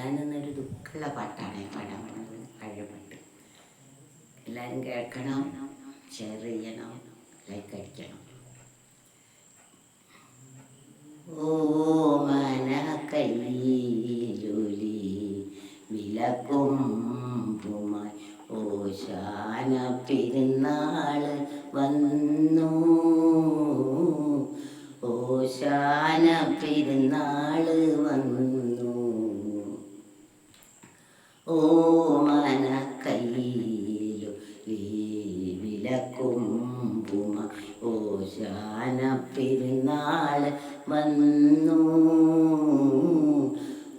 ഞാനിന്നൊരു ദുഃഖമുള്ള പാട്ടാണ് പാടാൻ പോകുന്നത് പഴയ പാട്ട്. എല്ലാവരും കേൾക്കണം ഷെയർ ചെയ്യണം ലൈക്ക് അടിക്കണം. ഓ മന കയ്യിലൊലി പുമായി. ഓശാന പെരുന്നാൾ വന്നു. ഓശാന പെരുന്നാൾ വന്നു ഓ മന കയ്യിലു ഓശാന പെരുന്നാൾ വന്നു.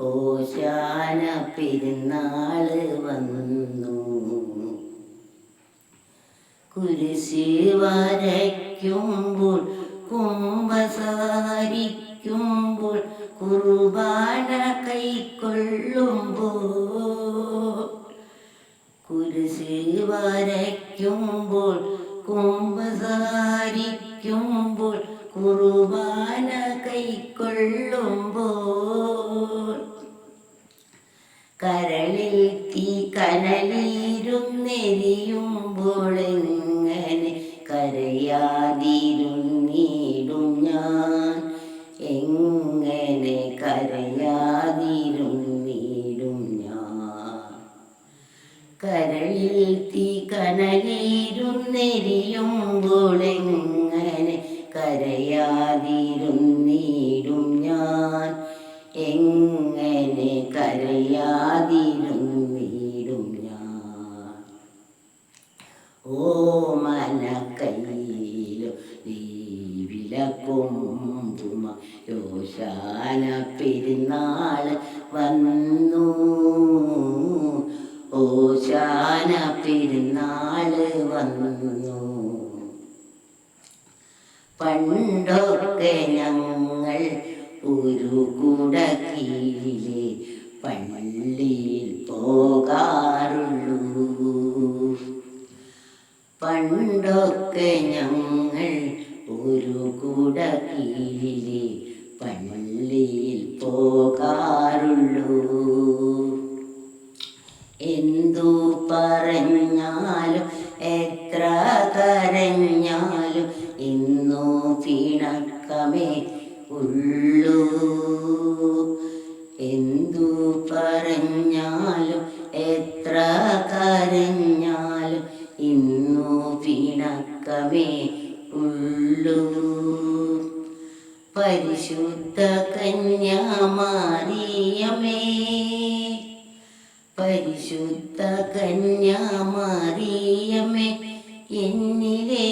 ഓശാന പെരുന്നാൾ വന്നു. കുരിശി വരയ്ക്കുമ്പോൾ കുംഭസാരിക്കുമ്പോൾ കുർബാന കൈക്കൊള്ളുമ്പോൾ കുരിശ് വരയ്ക്കുമ്പോൾ കുംഭസാരിക്കുമ്പോൾ കുർബാന കൈക്കൊള്ളുമ്പോൾ. കരളിൽ തീ കനലിരുന്നെരിയുമ്പോൾ കരളിൽ തീ കനലിരുന്നെരിയുമ്പോൾ കരയാതിരുന്നീടും ഞാൻ. എങ്ങനെ കരയാതിരുന്നീടും ഞാൻ. ഓ മനക്കയ്യിലോ വിലക്കൊമ്പുമ യോശാന പെരുന്നാൾ വന്നു. ഓശാന പെരുന്നാൾ വന്നു. പണ്ടൊക്കെ ഞങ്ങൾ ഒരു കുട കീഴിലെ പള്ളിയിൽ പോകാറുള്ളൂ. പണ്ടൊക്കെ ഞങ്ങൾ ഒരു കുട കീഴിലെ പിണക്കമേ ഉള്ളൂ. പരിശുദ്ധ കന്യാമാരിയമേ പരിശുദ്ധ കന്യാമാരിയമേ എന്നിലെ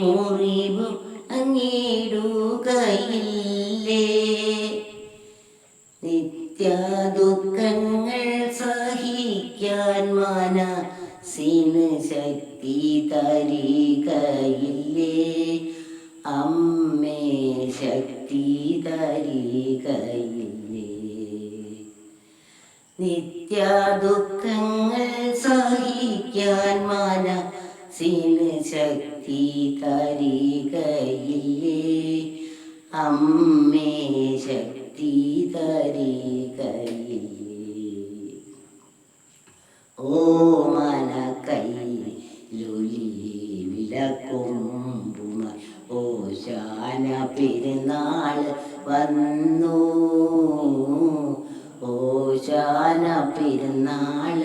മുറിവും അങ്ങിടുകയില്ലേ നിത്യാദുഃഖങ്ങൾ സഹിക്കാൻ സഹിക്കാൻ സീന സിന് ശക്തി അമ്മേ ശക്തി തരികയില്ലേ നിത്യ ദുഃഖങ്ങൾ സഹിക്കാൻ മന സിന് ശക്തി തരികയില്ലേ അമ്മേ ശക്തി തരികയില്ലേ ഓ മന കൈ ലുലി വിലക്കൊമ്പുമ ഓശാന പെരുന്നാൾ വന്നു. ഓശാന പെരുന്നാൾ വന്നു